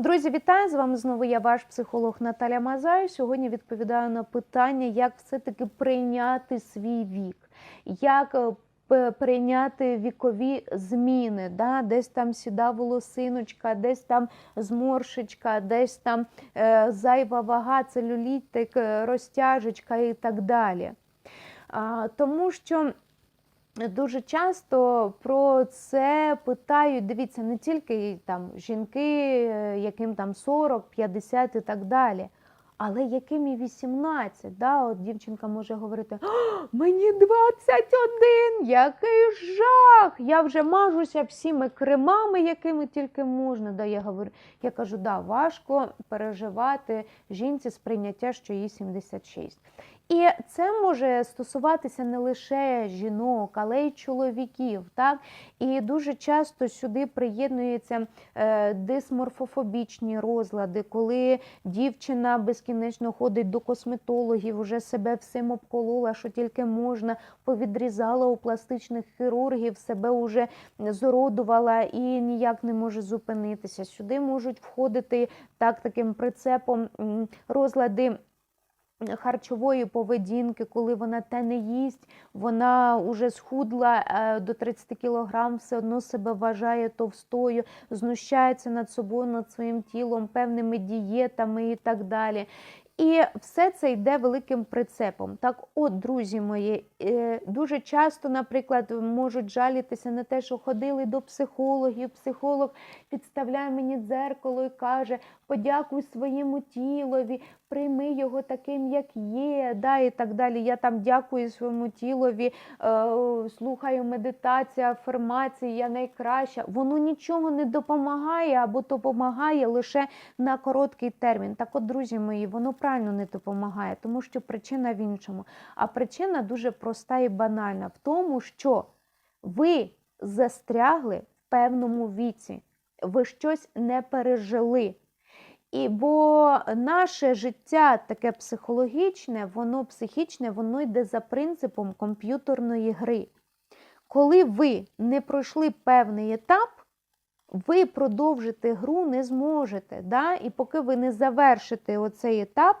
Друзі, вітаю з вами знову. Я ваш психолог Наталя Мазай. Сьогодні відповідаю на питання, як все-таки прийняти свій вік, як е, прийняти вікові зміни, да? десь там сіда волосиночка, десь там зморшечка, десь там е, зайва вага, целюлітик, е, розтяжечка і так далі. А, тому що Дуже часто про це питають, дивіться, не тільки там жінки, е, яким там 40, 50 і так далі, але яким і 18. Да? От дівчинка може говорити: мені 21, який жах! Я вже мажуся всіми кремами, якими тільки можна. Да, я, говорю, я кажу, да, важко переживати жінці сприйняття, що їй 76. І це може стосуватися не лише жінок, але й чоловіків. Так? І дуже часто сюди приєднуються е, дисморфофобічні розлади, коли дівчина безкінечно ходить до косметологів, вже себе всім обколола, що тільки можна, повідрізала у пластичних хірургів, себе вже зородувала і ніяк не може зупинитися. Сюди можуть входити так таким прицепом розлади харчової поведінки, коли вона те не їсть, вона вже схудла е, до 30 кілограм, все одно себе вважає товстою, знущається над собою, над своїм тілом, певними дієтами і так далі. І все це йде великим прицепом. Так, от, друзі мої, е, дуже часто, наприклад, можуть жалітися на те, що ходили до психологів. Психолог підставляє мені дзеркало і каже: подякуй своєму тілові, прийми його таким, як є, да, і так далі. Я там дякую своєму тілові, е, слухаю медитацію, афірмації, я найкраща. Воно нічого не допомагає або допомагає лише на короткий термін. Так, от, друзі мої, воно правильно не допомагає, тому що причина в іншому. А причина дуже проста і банальна в тому, що ви застрягли в певному віці, ви щось не пережили. І бо наше життя таке психологічне, воно психічне, воно йде за принципом комп'ютерної гри. Коли ви не пройшли певний етап, ви продовжити гру не зможете. Да? І поки ви не завершите оцей етап,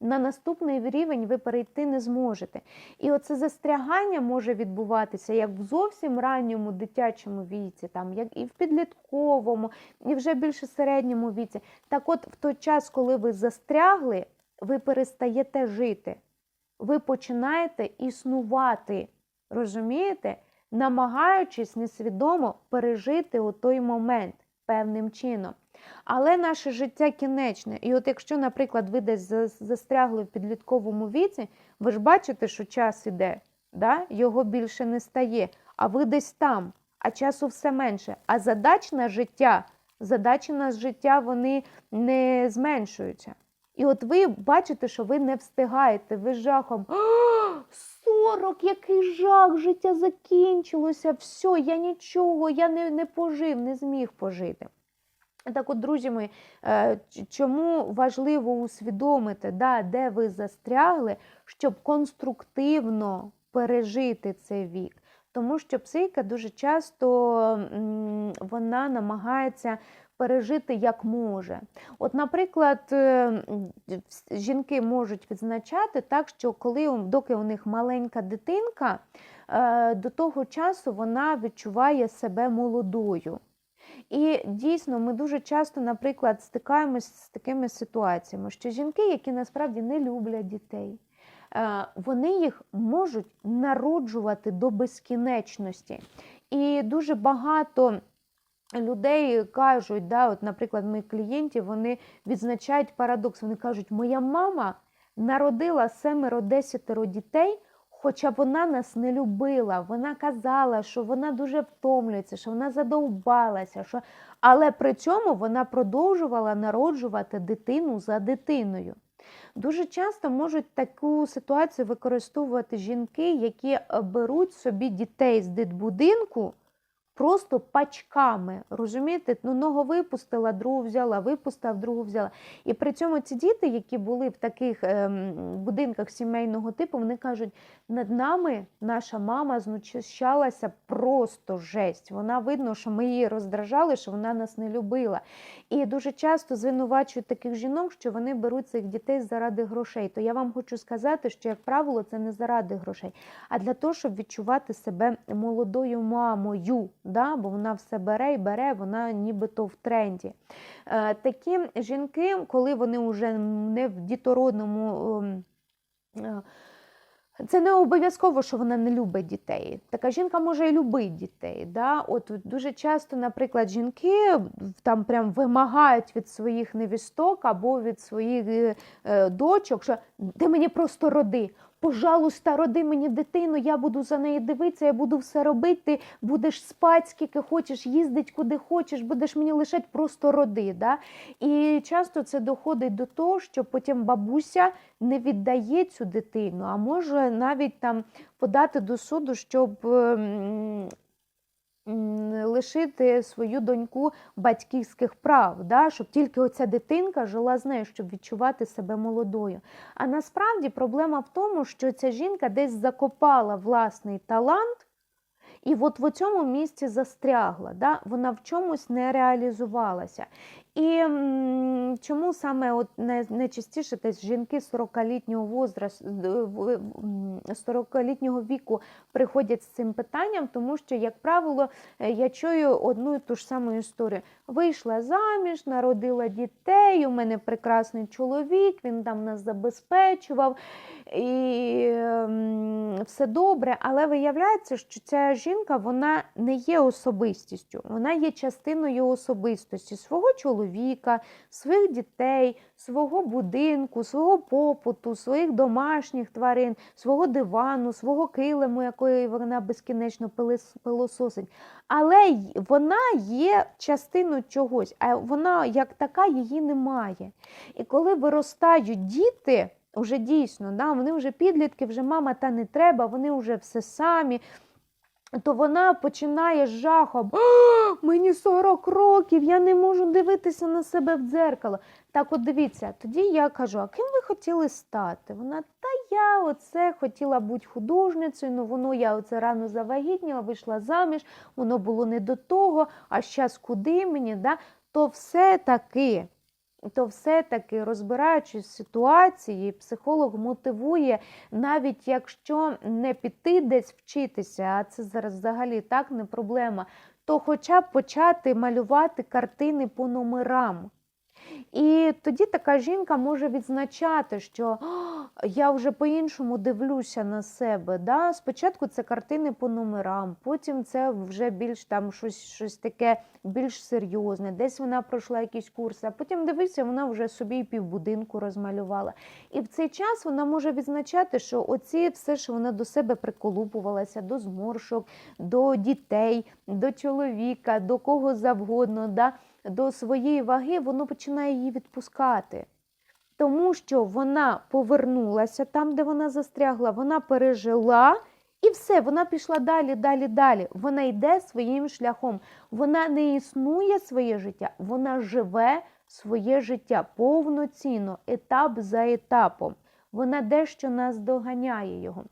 на наступний рівень ви перейти не зможете. І оце застрягання може відбуватися як в зовсім ранньому дитячому віці, там, як і в підлітковому, і вже більше середньому віці. Так от, в той час, коли ви застрягли, ви перестаєте жити. Ви починаєте існувати. Розумієте? Намагаючись несвідомо пережити у той момент певним чином. Але наше життя кінечне. І от якщо, наприклад, ви десь застрягли в підлітковому віці, ви ж бачите, що час іде, да? його більше не стає, а ви десь там, а часу все менше. А задач на життя, задачі на життя вони не зменшуються. І от ви бачите, що ви не встигаєте, ви з жахом. «А, 40, який жах, життя закінчилося, все, я нічого, я не, не пожив, не зміг пожити. Так от, друзі мої, е, чому важливо усвідомити, да, де ви застрягли, щоб конструктивно пережити цей вік. Тому що психіка дуже часто вона намагається пережити як може. От, наприклад, е, жінки можуть відзначати так, що коли доки у них маленька дитинка, е, до того часу вона відчуває себе молодою. І дійсно, ми дуже часто, наприклад, стикаємось з такими ситуаціями, що жінки, які насправді не люблять дітей, е, вони їх можуть народжувати до безкінечності. І дуже багато людей кажуть, да, от, наприклад, моїх клієнтів вони відзначають парадокс. Вони кажуть, моя мама народила семеро-десятеро дітей. Хоча вона нас не любила, вона казала, що вона дуже втомлюється, що вона задовбалася, що... але при цьому вона продовжувала народжувати дитину за дитиною. Дуже часто можуть таку ситуацію використовувати жінки, які беруть собі дітей з дитбудинку, просто пачками. Розумієте? Ну, ногу випустила, другу взяла, випустила, другу взяла. І при цьому ці діти, які були в таких ем, будинках сімейного типу, вони кажуть, над нами наша мама знущалася просто жесть. Вона видно, що ми її роздражали, що вона нас не любила. І дуже часто звинувачують таких жінок, що вони беруть цих дітей заради грошей. То я вам хочу сказати, що, як правило, це не заради грошей, а для того, щоб відчувати себе молодою мамою. Да? Бо вона все бере і бере, вона нібито в тренді. Е, Такі жінки, коли вони вже не в дітородному. ем, е, це не обов'язково, що вона не любить дітей. Така жінка може і любити дітей. Да? От дуже часто, наприклад, жінки там прям вимагають від своїх невісток або від своїх е, е, дочок, що ти мені просто роди. Пожалуйста, роди мені дитину, я буду за неї дивитися, я буду все робити. Ти будеш спати, скільки хочеш, їздити куди хочеш, будеш мені лишати просто роди. Да? І часто це доходить до того, що потім бабуся не віддає цю дитину, а може навіть там подати до суду, щоб ем, лишити свою доньку батьківських прав, да? щоб тільки оця дитинка жила з нею, щоб відчувати себе молодою. А насправді проблема в тому, що ця жінка десь закопала власний талант. І от в цьому місці застрягла, да? вона в чомусь не реалізувалася. І чому саме от найчастіше десь жінки 40-літнього возрасту, 40-літнього віку приходять з цим питанням, тому що, як правило, е, я чую одну і ту ж саму історію. Вийшла заміж, народила дітей, у мене прекрасний чоловік, він там нас забезпечував, і ем, все добре. Але виявляється, що ця жінка вона не є особистістю, вона є частиною особистості свого чоловіка, своїх дітей, свого будинку, свого попуту, своїх домашніх тварин, свого дивану, свого килиму, якої вона безкінечно пилососить. Але вона є частиною чогось, а вона як така її немає. І коли виростають діти, вже дійсно, да, вони вже підлітки, вже мама та не треба, вони вже все самі. То вона починає з жахом. Мені 40 років, я не можу дивитися на себе в дзеркало. Так, от дивіться, тоді я кажу: а ким ви хотіли стати? Вона, та я оце хотіла бути художницею, ну воно я оце рано завагітніла, вийшла заміж, воно було не до того, а зараз куди мені? Да? То все-таки, то все-таки, розбираючись в ситуації, психолог мотивує, навіть якщо не піти десь вчитися, а це зараз взагалі так не проблема, то хоча б почати малювати картини по номерам. І тоді така жінка може відзначати, що я вже по-іншому дивлюся на себе. Да? Спочатку це картини по номерам, потім це вже більш там щось, щось таке більш серйозне. Десь вона пройшла якісь курси, а потім дивися, вона вже собі і півбудинку розмалювала. І в цей час вона може відзначати, що оці все, що вона до себе приколупувалася, до зморшок, до дітей, до чоловіка, до кого завгодно. Да? До своєї ваги, воно починає її відпускати. Тому що вона повернулася там, де вона застрягла, вона пережила і все, вона пішла далі, далі, далі. Вона йде своїм шляхом. Вона не існує своє життя, вона живе своє життя повноцінно, етап за етапом. Вона дещо наздоганяє його.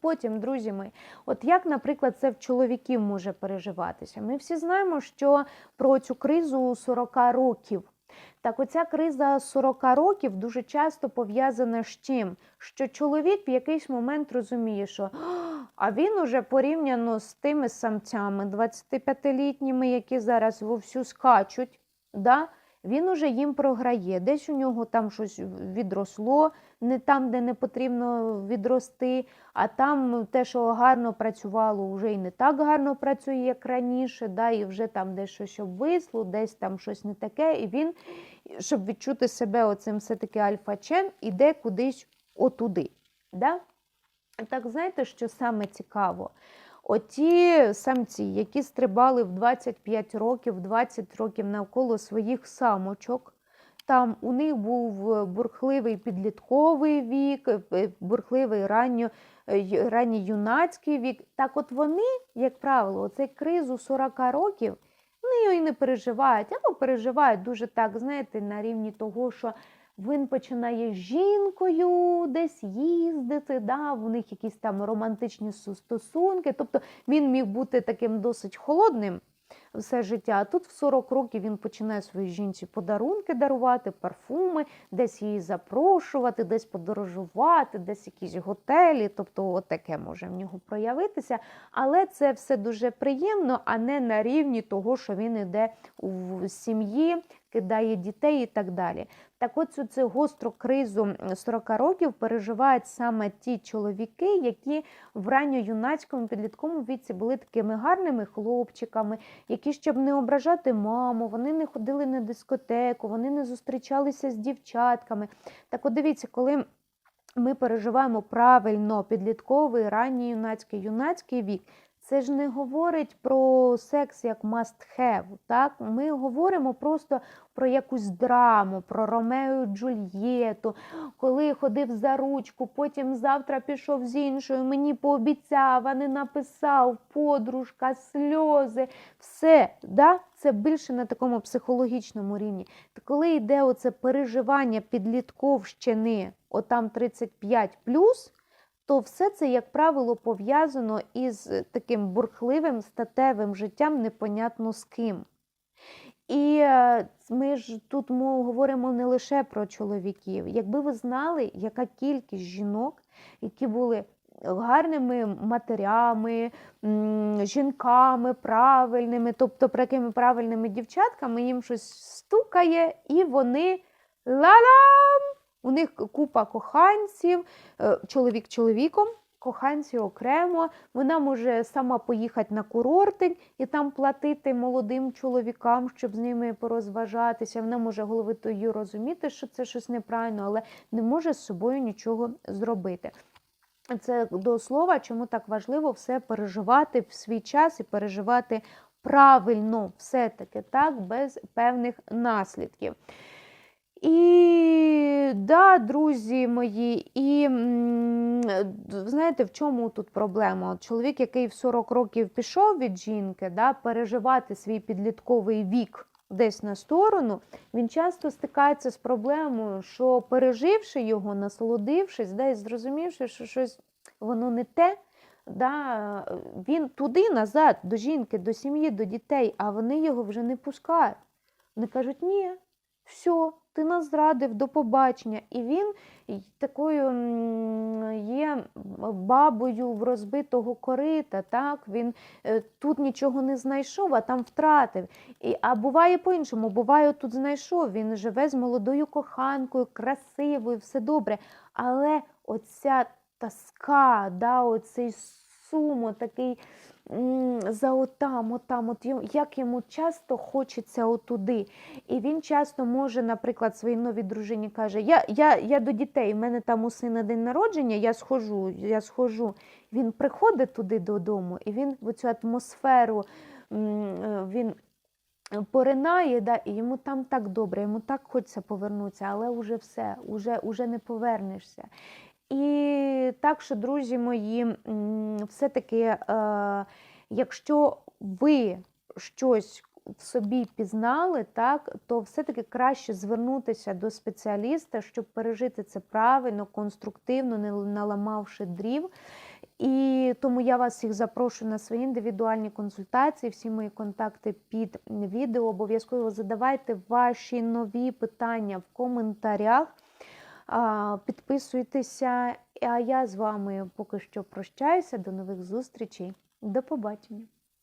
Потім, друзі мої, от як, наприклад, це в чоловіків може переживатися. Ми всі знаємо, що про цю кризу 40 років. Так, оця криза 40 років дуже часто пов'язана з чим? Що чоловік в якийсь момент розуміє, що «А, а він уже порівняно з тими самцями 25-літніми, які зараз вовсю скачуть, да? Він уже їм програє. Десь у нього там щось відросло, не там, де не потрібно відрости, а там те, що гарно працювало, вже і не так гарно працює, як раніше, да, і вже там десь щось обвисло, десь там щось не таке, і він, щоб відчути себе оцим все-таки альфачем, іде кудись отуди. Да? Так знаєте, що саме цікаво? Оті самці, які стрибали в 25 років, в 20 років навколо своїх самочок, там у них був е, бурхливий підлітковий вік, е, е, бурхливий ранньо, ранній юнацький вік. Так от вони, як правило, цей кризу 40 років, вони і не переживають, або переживають дуже так, знаєте, на рівні того, що він починає з жінкою десь їздити, да, в них якісь там романтичні стосунки. Тобто він міг бути таким досить холодним все життя. А тут в 40 років він починає своїй жінці подарунки дарувати, парфуми, десь її запрошувати, десь подорожувати, десь якісь готелі. Тобто, от таке може в нього проявитися. Але це все дуже приємно, а не на рівні того, що він іде в сім'ї, кидає дітей і так далі. Так от цю, цю гостру кризу 40 років переживають саме ті чоловіки, які в ранньо-юнацькому підлітковому віці були такими гарними хлопчиками, які, щоб не ображати маму, вони не ходили на дискотеку, вони не зустрічалися з дівчатками. Так от дивіться, коли ми переживаємо правильно підлітковий, ранній юнацький, юнацький вік, це ж не говорить про секс як must have, так? Ми говоримо просто про якусь драму, про Ромео Джульєту, коли ходив за ручку, потім завтра пішов з іншою, мені пообіцяв, а не написав, подружка, сльози, все, да? це більше на такому психологічному рівні. Та коли йде оце переживання підлітковщини, отам 35 то все це, як правило, пов'язано із таким бурхливим статевим життям непонятно з ким. І е, ми ж тут ми говоримо не лише про чоловіків. Якби ви знали, яка кількість жінок, які були гарними матерями, жінками правильними, тобто про якими правильними дівчатками їм щось стукає, і вони ла-лам! У них купа коханців, е, чоловік чоловіком, коханці окремо. Вона може сама поїхати на курортик і там платити молодим чоловікам, щоб з ними порозважатися. Вона може головитою розуміти, що це щось неправильно, але не може з собою нічого зробити. Це до слова, чому так важливо все переживати в свій час і переживати правильно, все-таки так, без певних наслідків. І да, друзі мої, і знаєте, в чому тут проблема? Чоловік, який в 40 років пішов від жінки, да, переживати свій підлітковий вік десь на сторону, він часто стикається з проблемою, що переживши його, насолодившись, да, і зрозумівши, що щось воно не те. Да, він туди назад, до жінки, до сім'ї, до дітей, а вони його вже не пускають. Вони кажуть, ні, все, ти нас зрадив, до побачення. І він такою є бабою в розбитого корита. Так? Він е, тут нічого не знайшов, а там втратив. А буває по-іншому, буває, тут знайшов. Він живе з молодою коханкою, красивою, все добре. Але оця тоска, да, оцей сум, такий за отам, отам, от як йому часто хочеться отуди. І він часто може, наприклад, своїй новій дружині каже: Я, я, я до дітей, в мене там у сина день народження, я схожу, я схожу. Він приходить туди додому, і він в цю атмосферу він поринає, да, і йому там так добре, йому так хочеться повернутися, але вже все, уже, уже не повернешся. І так що, друзі мої, все-таки, е, якщо ви щось в собі пізнали, так, то все-таки краще звернутися до спеціаліста, щоб пережити це правильно, конструктивно, не наламавши дрів. І тому я вас всіх запрошую на свої індивідуальні консультації. Всі мої контакти під відео. Обов'язково задавайте ваші нові питання в коментарях. Підписуйтеся. А я з вами поки що прощаюся. До нових зустрічей. До побачення.